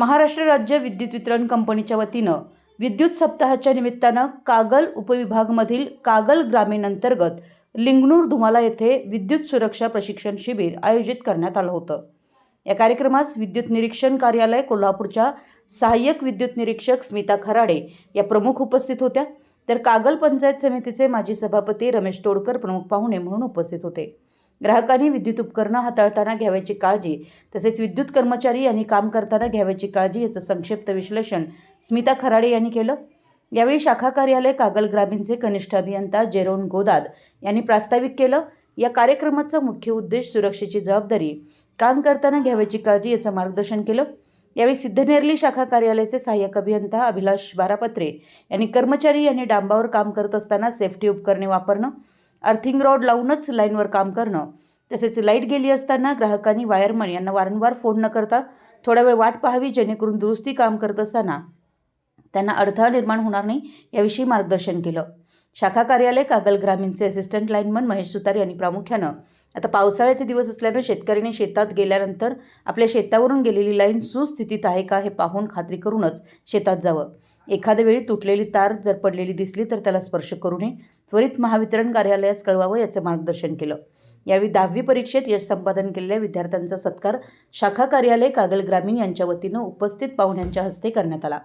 महाराष्ट्र राज्य विद्युत वितरण कंपनीच्या वतीनं विद्युत सप्ताहाच्या निमित्तानं कागल उपविभागमधील कागल ग्रामीण अंतर्गत लिंगणूर धुमाला येथे विद्युत सुरक्षा प्रशिक्षण शिबिर आयोजित करण्यात आलं होतं. या कार्यक्रमास विद्युत निरीक्षण कार्यालय कोल्हापूरच्या सहाय्यक विद्युत निरीक्षक स्मिता खराडे या प्रमुख उपस्थित होत्या. तर कागल पंचायत समितीचे माजी सभापती रमेश तोडकर प्रमुख पाहुणे म्हणून उपस्थित होते. ग्राहकांनी विद्युत उपकरणं हाताळताना घ्यावयाची काळजी तसेच विद्युत कर्मचारी यांनी काम करताना घ्यावयाची काळजी याचं संक्षिप्त विश्लेषण स्मिता खराडे यांनी केलं. यावेळी शाखा कार्यालय कागल ग्रामीणचे कनिष्ठ अभियंता जेरोन गोदाद यांनी प्रास्ताविक केलं. या कार्यक्रमाचा मुख्य उद्देश सुरक्षेची जबाबदारी काम करताना घ्यावयाची काळजी याचं मार्गदर्शन केलं. यावेळी सिद्धनेरली शाखा कार्यालयाचे सहाय्यक अभियंता अभिलाष बारापत्रे यांनी कर्मचारी यांनी डांबावर काम करत असताना सेफ्टी उपकरणे वापरणं अर्थिंग रॉड लावूनच लाईनवर काम करणं. तसेच लाइट गेली असताना ग्राहकांनी वायरमन यांना वारंवार फोन न करता थोडा वेळ वाट पाहावी जेणेकरून दुरुस्ती काम करत असताना त्यांना अडथळा निर्माण होणार नाही याविषयी मार्गदर्शन केलं. शाखा कार्यालय कागल ग्रामीणचे असिस्टंट लाईनमन महेश सुतार यांनी प्रामुख्यानं आता पावसाळ्याचे दिवस असल्यानं शेतकऱ्यांनी शेतात गेल्यानंतर आपल्या शेतावरून गेलेली लाईन सुस्थितीत आहे का हे पाहून खात्री करूनच शेतात जावं. एखाद्या वेळी तुटलेली तार जर पडलेली दिसली तर त्याला स्पर्श करू नये. त्वरित महावितरण कार्यालयास कळवावं याचं मार्गदर्शन केलं. यावेळी दहावी परीक्षेत यश संपादन केलेल्या विद्यार्थ्यांचा सत्कार शाखा कार्यालय कागल ग्रामीण यांच्या वतीनं उपस्थित पाहुण्यांच्या हस्ते करण्यात आला.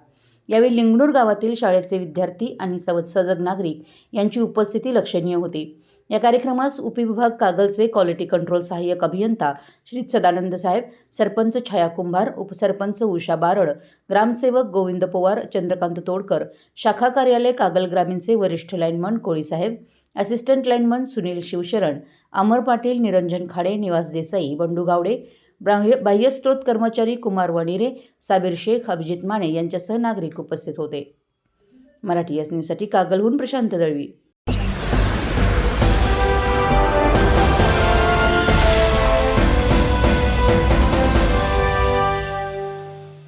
यावेळी लिंगणूर गावातील शाळेचे विद्यार्थी आणि सव सजग नागरिक यांची उपस्थिती लक्षणीय होती. या कार्यक्रमास उपविभाग कागलचे क्वालिटी कंट्रोल सहाय्यक अभियंता श्री सदानंद साहेब सरपंच छाया कुंभार उपसरपंच उषा बारड ग्रामसेवक गोविंद पवार चंद्रकांत तोडकर शाखा कार्यालय कागल ग्रामीणचे वरिष्ठ लाईनमन कोळीसाहेब असिस्टंट लाईनमन सुनील शिवशरण अमर पाटील निरंजन खाडे निवास देसाई बंडू गावडे बाह्य बाह्यस्त्रोत कर्मचारी कुमार वणिरे साबीर शेख अभिजित माने यांच्यासह नागरिक उपस्थित होते. मराठी या न्यूजसाठी कागलहून प्रशांत दळवी.